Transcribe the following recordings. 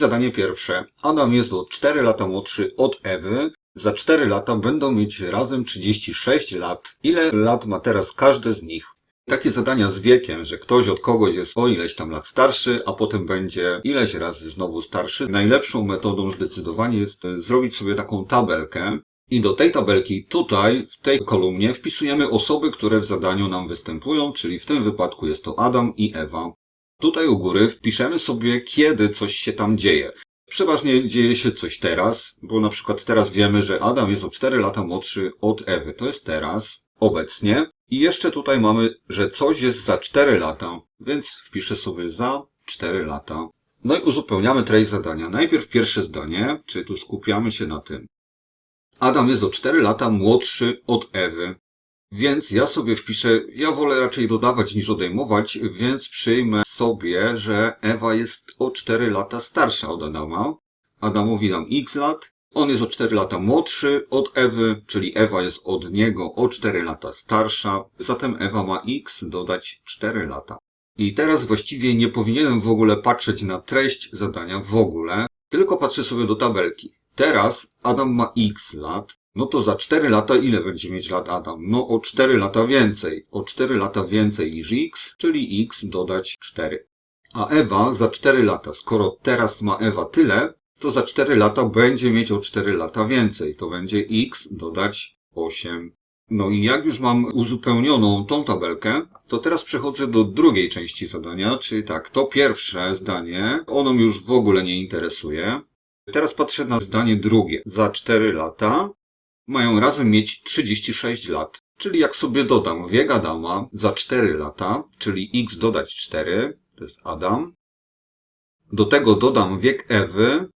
Zadanie pierwsze. Adam jest o 4 lata młodszy od Ewy. Za 4 lata będą mieć razem 36 lat. Ile lat ma teraz każde z nich? Takie zadania z wiekiem, że ktoś od kogoś jest o ileś tam lat starszy, a potem będzie ileś razy znowu starszy. Najlepszą metodą zdecydowanie jest e, zrobić sobie taką tabelkę. I do tej tabelki tutaj, w tej kolumnie, wpisujemy osoby, które w zadaniu nam występują, czyli w tym wypadku jest to Adam i Ewa. Tutaj u góry wpiszemy sobie, kiedy coś się tam dzieje. Przeważnie dzieje się coś teraz, bo na przykład teraz wiemy, że Adam jest o 4 lata młodszy od Ewy. To jest teraz, obecnie. I jeszcze tutaj mamy, że coś jest za 4 lata, więc wpiszę sobie za 4 lata. No i uzupełniamy treść zadania. Najpierw pierwsze zdanie, czyli tu skupiamy się na tym. Adam jest o 4 lata młodszy od Ewy. Więc ja sobie wpiszę, ja wolę raczej dodawać niż odejmować, więc przyjmę sobie, że Ewa jest o 4 lata starsza od Adama. Adamowi dam x lat. On jest o 4 lata młodszy od Ewy, czyli Ewa jest od niego o 4 lata starsza. Zatem Ewa ma x dodać 4 lata. I teraz właściwie nie powinienem w ogóle patrzeć na treść zadania w ogóle, tylko patrzę sobie do tabelki. Teraz Adam ma x lat, no to za 4 lata ile będzie mieć lat Adam? No o 4 lata więcej. O 4 lata więcej niż x, czyli x dodać 4. A Ewa za 4 lata, skoro teraz ma Ewa tyle, to za 4 lata będzie mieć o 4 lata więcej. To będzie x dodać 8. No i jak już mam uzupełnioną tą tabelkę, to teraz przechodzę do drugiej części zadania, czyli tak, to pierwsze zdanie, ono mnie już w ogóle nie interesuje. Teraz patrzę na zdanie drugie. Za 4 lata mają razem mieć 36 lat. Czyli jak sobie dodam wiek Adama za 4 lata, czyli x dodać 4, to jest Adam. Do tego dodam wiek Ewy,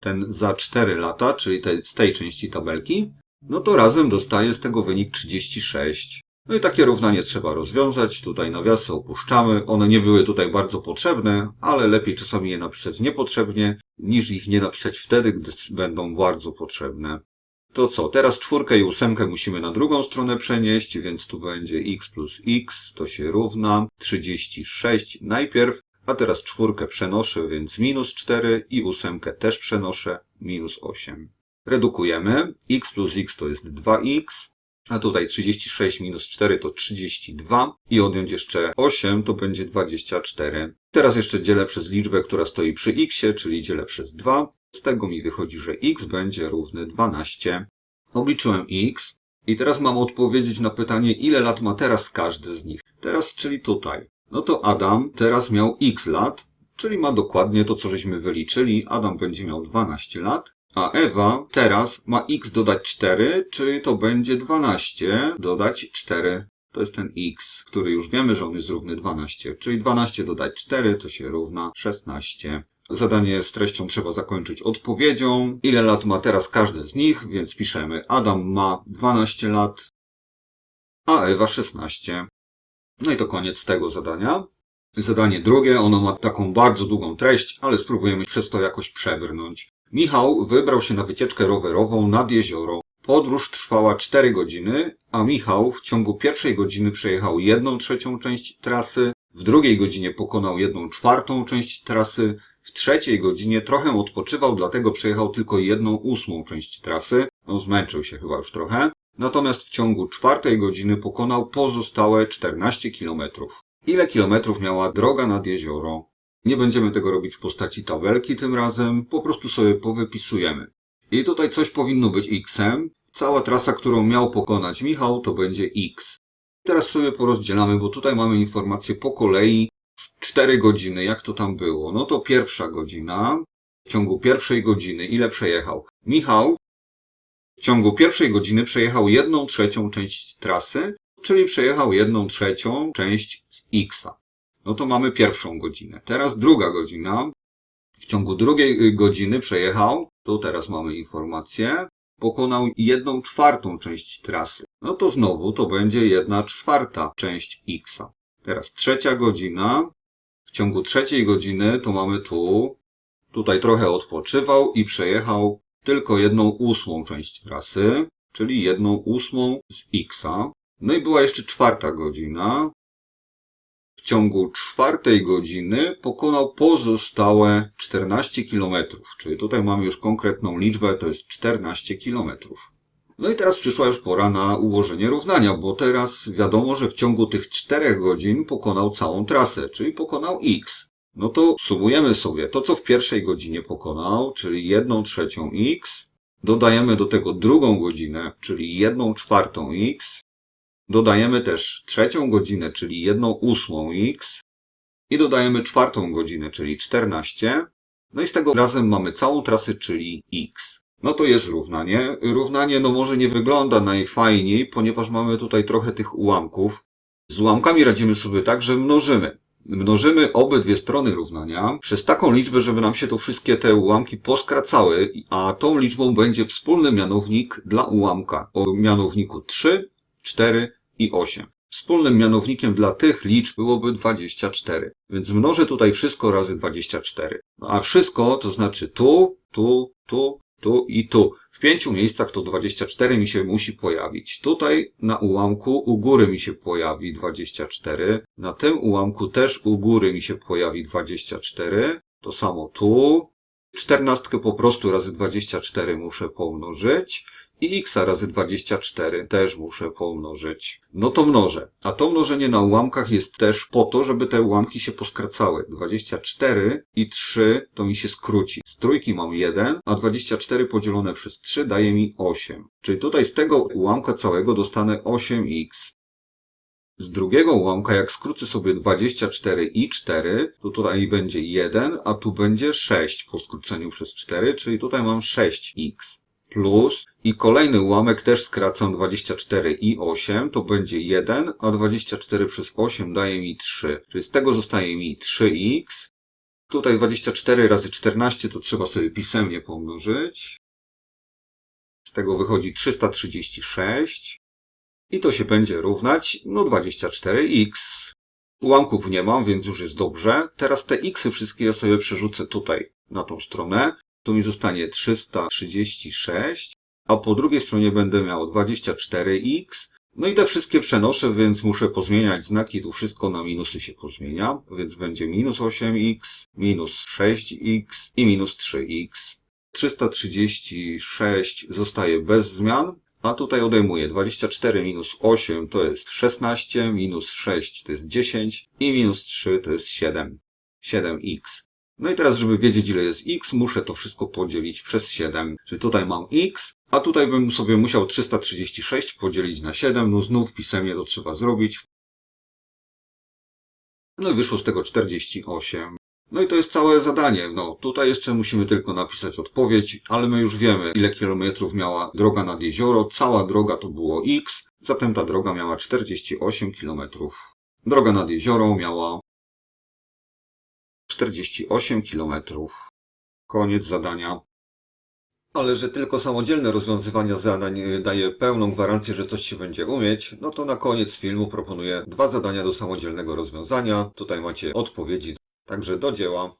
ten za 4 lata, czyli te, z tej części tabelki, no to razem dostaję z tego wynik 36. No i takie równanie trzeba rozwiązać. Tutaj nawiasy opuszczamy. One nie były tutaj bardzo potrzebne, ale lepiej czasami je napisać niepotrzebnie, niż ich nie napisać wtedy, gdy będą bardzo potrzebne. To co? Teraz czwórkę i ósemkę musimy na drugą stronę przenieść, więc tu będzie x plus x, to się równa 36 najpierw, a teraz czwórkę przenoszę, więc minus 4 i ósemkę też przenoszę, minus 8. Redukujemy. x plus x to jest 2x, a tutaj 36 minus 4 to 32 i odjąć jeszcze 8 to będzie 24. Teraz jeszcze dzielę przez liczbę, która stoi przy x, czyli dzielę przez 2. Z tego mi wychodzi, że x będzie równy 12. Obliczyłem x i teraz mam odpowiedzieć na pytanie, ile lat ma teraz każdy z nich. Teraz, czyli tutaj. No to Adam teraz miał x lat, czyli ma dokładnie to, co żeśmy wyliczyli. Adam będzie miał 12 lat. A Ewa teraz ma x dodać 4, czyli to będzie 12 dodać 4. To jest ten x, który już wiemy, że on jest równy 12. Czyli 12 dodać 4 to się równa 16. Zadanie z treścią trzeba zakończyć odpowiedzią. Ile lat ma teraz każdy z nich? Więc piszemy Adam ma 12 lat, a Ewa 16. No i to koniec tego zadania. Zadanie drugie, ono ma taką bardzo długą treść, ale spróbujemy przez to jakoś przebrnąć. Michał wybrał się na wycieczkę rowerową nad jezioro. Podróż trwała 4 godziny, a Michał w ciągu pierwszej godziny przejechał jedną trzecią część trasy, w drugiej godzinie pokonał jedną czwartą część trasy, w trzeciej godzinie trochę odpoczywał, dlatego przejechał tylko jedną ósmą część trasy. No, zmęczył się chyba już trochę. Natomiast w ciągu czwartej godziny pokonał pozostałe 14 kilometrów. Ile kilometrów miała droga nad jezioro? Nie będziemy tego robić w postaci tabelki tym razem, po prostu sobie powypisujemy. I tutaj coś powinno być x-em. Cała trasa, którą miał pokonać Michał, to będzie x. Teraz sobie porozdzielamy, bo tutaj mamy informacje po kolei. 4 godziny, jak to tam było? No to pierwsza godzina. W ciągu pierwszej godziny ile przejechał? Michał w ciągu pierwszej godziny przejechał jedną trzecią część trasy, czyli przejechał jedną trzecią część z x-a. No to mamy pierwszą godzinę. Teraz druga godzina. W ciągu drugiej y, godziny przejechał, tu teraz mamy informację, pokonał jedną czwartą część trasy. No to znowu to będzie jedna czwarta część x-a. Teraz trzecia godzina. W ciągu trzeciej godziny to mamy tu, tutaj trochę odpoczywał i przejechał tylko jedną ósmą część trasy, czyli jedną ósmą z x-a. No i była jeszcze czwarta godzina. w ciągu czwartej godziny pokonał pozostałe 14 km. Czyli tutaj mamy już konkretną liczbę, to jest 14 km. No i teraz przyszła już pora na ułożenie równania, bo teraz wiadomo, że w ciągu tych 4 godzin pokonał całą trasę, czyli pokonał x. No to sumujemy sobie to, co w pierwszej godzinie pokonał, czyli 1 trzecią x, dodajemy do tego drugą godzinę, czyli 1 czwartą x, dodajemy też trzecią godzinę, czyli 1 ósmą x i dodajemy czwartą godzinę, czyli 14, no i z tego razem mamy całą trasę, czyli x. No to jest równanie. Równanie no może nie wygląda najfajniej, ponieważ mamy tutaj trochę tych ułamków. Z ułamkami radzimy sobie tak, że mnożymy. Mnożymy obydwie strony równania przez taką liczbę, żeby nam się to wszystkie te ułamki poskracały, a tą liczbą będzie wspólny mianownik dla ułamka o mianowniku 3, 4 i 8. Wspólnym mianownikiem dla tych liczb byłoby 24. Więc mnożę tutaj wszystko razy 24. No a wszystko to znaczy tu, tu, tu, tu i tu. W pięciu miejscach to 24 mi się musi pojawić. Tutaj na ułamku u góry mi się pojawi 24. Na tym ułamku też u góry mi się pojawi 24. To samo tu. Czternastkę po prostu razy 24 muszę pomnożyć. I x razy 24 też muszę pomnożyć. No to mnożę. A to mnożenie na ułamkach jest też po to, żeby te ułamki się poskracały. 24 i 3 to mi się skróci. Z trójki mam 1, a 24 podzielone przez 3 daje mi 8. Czyli tutaj z tego ułamka całego dostanę 8x. Z drugiego ułamka, jak skrócę sobie 24 i 4, to tutaj będzie 1, a tu będzie 6 po skróceniu przez 4, czyli tutaj mam 6x plus i kolejny ułamek też skracam 24 i 8, to będzie 1, a 24 przez 8 daje mi 3. Czyli z tego zostaje mi 3x. Tutaj 24 razy 14 to trzeba sobie pisemnie pomnożyć. Z tego wychodzi 336. I to się będzie równać, no 24x. Ułamków nie mam, więc już jest dobrze. Teraz te xy wszystkie ja sobie przerzucę tutaj, na tą stronę to mi zostanie 336, a po drugiej stronie będę miał 24x. No i te wszystkie przenoszę, więc muszę pozmieniać znaki, tu wszystko na minusy się pozmienia, więc będzie minus 8x, minus 6x i minus 3x. 336 zostaje bez zmian, a tutaj odejmuję 24 minus 8 to jest 16, minus 6 to jest 10 i minus 3 to jest 7. 7x. No i teraz, żeby wiedzieć ile jest x, muszę to wszystko podzielić przez 7. Czyli tutaj mam x, a tutaj bym sobie musiał 336 podzielić na 7. No znów pisemnie to trzeba zrobić. No i wyszło z tego 48. No i to jest całe zadanie. No tutaj jeszcze musimy tylko napisać odpowiedź, ale my już wiemy ile kilometrów miała droga nad jezioro. Cała droga to było x, zatem ta droga miała 48 kilometrów. Droga nad jezioro miała 48 km. Koniec zadania. Ale że tylko samodzielne rozwiązywanie zadań y, daje pełną gwarancję, że coś się będzie umieć, no to na koniec filmu proponuję dwa zadania do samodzielnego rozwiązania. Tutaj macie odpowiedzi. Także do dzieła.